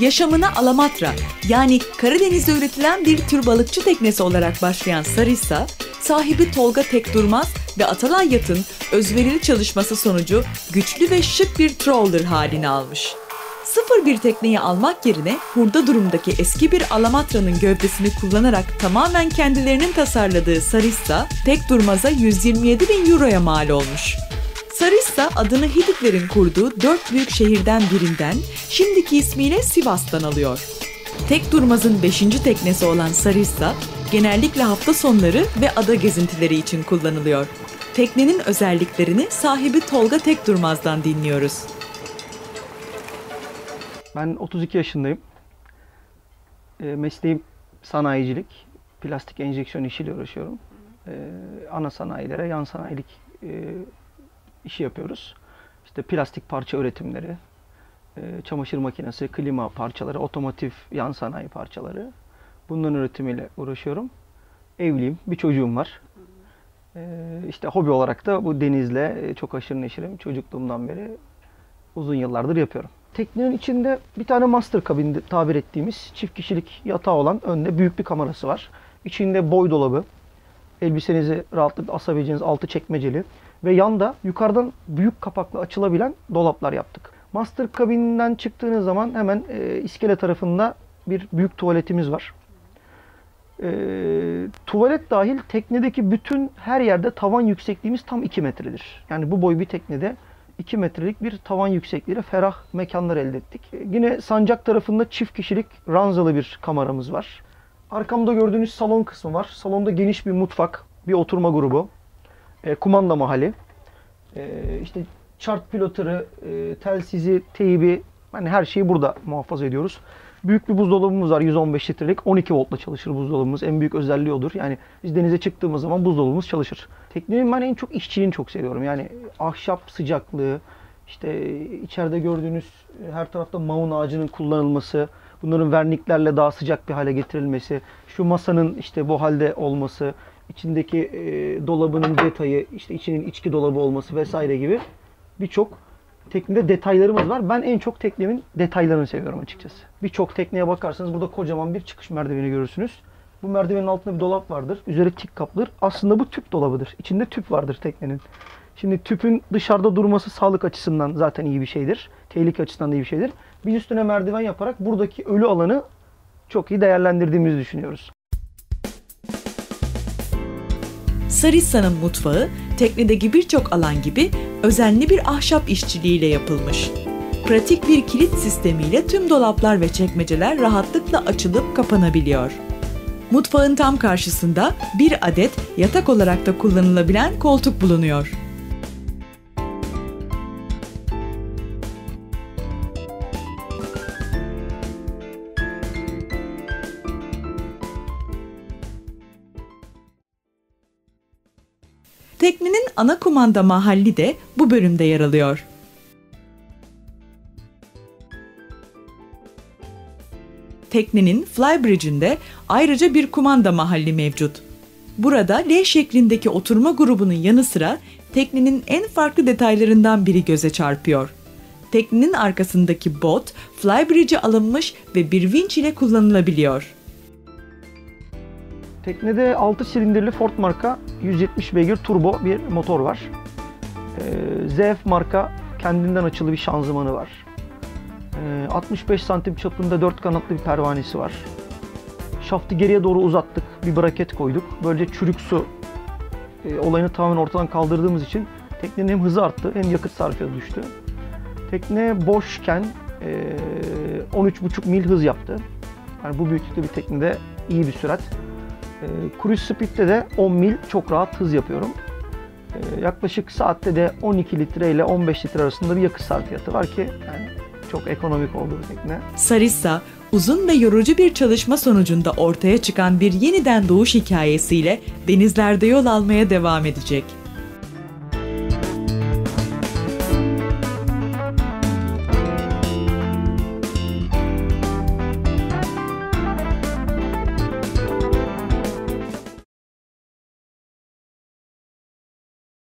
Yaşamına Alamatra yani Karadeniz'de üretilen bir tür balıkçı teknesi olarak başlayan Sarissa, sahibi Tolga Tekdurmaz ve Atalay Yat'ın özverili çalışması sonucu güçlü ve şık bir trawler halini almış. Sıfır bir tekneyi almak yerine hurda durumdaki eski bir Alamatra'nın gövdesini kullanarak tamamen kendilerinin tasarladığı Sarissa, tek durmaza 127 bin euroya mal olmuş. Sarissa adını Hititlerin kurduğu dört büyük şehirden birinden, şimdiki ismiyle Sivas'tan alıyor. Tek Durmaz'ın beşinci teknesi olan Sarissa, genellikle hafta sonları ve ada gezintileri için kullanılıyor. Teknenin özelliklerini sahibi Tolga Tek Durmaz'dan dinliyoruz. Ben 32 yaşındayım. E, mesleğim sanayicilik. Plastik enjeksiyon işiyle uğraşıyorum. E, ana sanayilere, yan sanayilik e, işi yapıyoruz. İşte plastik parça üretimleri, e, çamaşır makinesi, klima parçaları, otomotiv yan sanayi parçaları. Bunların üretimiyle uğraşıyorum. Evliyim, bir çocuğum var. E, işte hobi olarak da bu denizle çok aşırı neşirim. Çocukluğumdan beri uzun yıllardır yapıyorum. Teknenin içinde bir tane master kabin tabir ettiğimiz çift kişilik yatağı olan önde büyük bir kamerası var. İçinde boy dolabı, elbisenizi rahatlıkla asabileceğiniz altı çekmeceli ve yanda yukarıdan büyük kapaklı açılabilen dolaplar yaptık. Master kabininden çıktığınız zaman hemen e, iskele tarafında bir büyük tuvaletimiz var. E, tuvalet dahil teknedeki bütün her yerde tavan yüksekliğimiz tam 2 metredir. Yani bu boy bir teknede 2 metrelik bir tavan yüksekliğiyle ferah mekanlar elde ettik. E, yine sancak tarafında çift kişilik ranzalı bir kameramız var. Arkamda gördüğünüz salon kısmı var. Salonda geniş bir mutfak, bir oturma grubu, e, kumanda mahalli, e, işte chart pilotörü, e, telsizi, teybi, hani her şeyi burada muhafaza ediyoruz. Büyük bir buzdolabımız var 115 litrelik 12 voltla çalışır buzdolabımız. En büyük özelliği odur. Yani biz denize çıktığımız zaman buzdolabımız çalışır. Teknenin ben en çok işçiliğini çok seviyorum. Yani ahşap sıcaklığı, işte içeride gördüğünüz her tarafta maun ağacının kullanılması, bunların verniklerle daha sıcak bir hale getirilmesi, şu masanın işte bu halde olması, içindeki e, dolabının detayı, işte içinin içki dolabı olması vesaire gibi birçok teknede detaylarımız var. Ben en çok teknemin detaylarını seviyorum açıkçası. Birçok tekneye bakarsanız burada kocaman bir çıkış merdiveni görürsünüz. Bu merdivenin altında bir dolap vardır. Üzeri tik kaplıdır. Aslında bu tüp dolabıdır. İçinde tüp vardır teknenin. Şimdi tüpün dışarıda durması sağlık açısından zaten iyi bir şeydir. Tehlike açısından da iyi bir şeydir. Biz üstüne merdiven yaparak buradaki ölü alanı çok iyi değerlendirdiğimizi düşünüyoruz. Sarissa'nın mutfağı teknedeki birçok alan gibi özenli bir ahşap işçiliğiyle yapılmış. Pratik bir kilit sistemiyle tüm dolaplar ve çekmeceler rahatlıkla açılıp kapanabiliyor. Mutfağın tam karşısında bir adet yatak olarak da kullanılabilen koltuk bulunuyor. Teknenin ana kumanda mahalli de bu bölümde yer alıyor. Teknenin flybridge'inde ayrıca bir kumanda mahalli mevcut. Burada L şeklindeki oturma grubunun yanı sıra teknenin en farklı detaylarından biri göze çarpıyor. Teknenin arkasındaki bot flybridge'e alınmış ve bir vinç ile kullanılabiliyor. Teknede 6 silindirli Ford marka 170 beygir turbo bir motor var. Ee, ZF marka kendinden açılı bir şanzımanı var. Ee, 65 santim çapında 4 kanatlı bir pervanesi var. Şaftı geriye doğru uzattık, bir braket koyduk. Böylece çürük su e, olayını tamamen ortadan kaldırdığımız için teknenin hem hızı arttı hem yakıt sarfiyatı düştü. Tekne boşken e, 13,5 mil hız yaptı. Yani bu büyüklükte bir teknede iyi bir sürat. E, cruise speed'de de 10 mil çok rahat hız yapıyorum. E, yaklaşık saatte de 12 litre ile 15 litre arasında bir yakıt sarfiyatı var ki yani çok ekonomik oldu bu tekne. Sarissa, uzun ve yorucu bir çalışma sonucunda ortaya çıkan bir yeniden doğuş hikayesiyle denizlerde yol almaya devam edecek.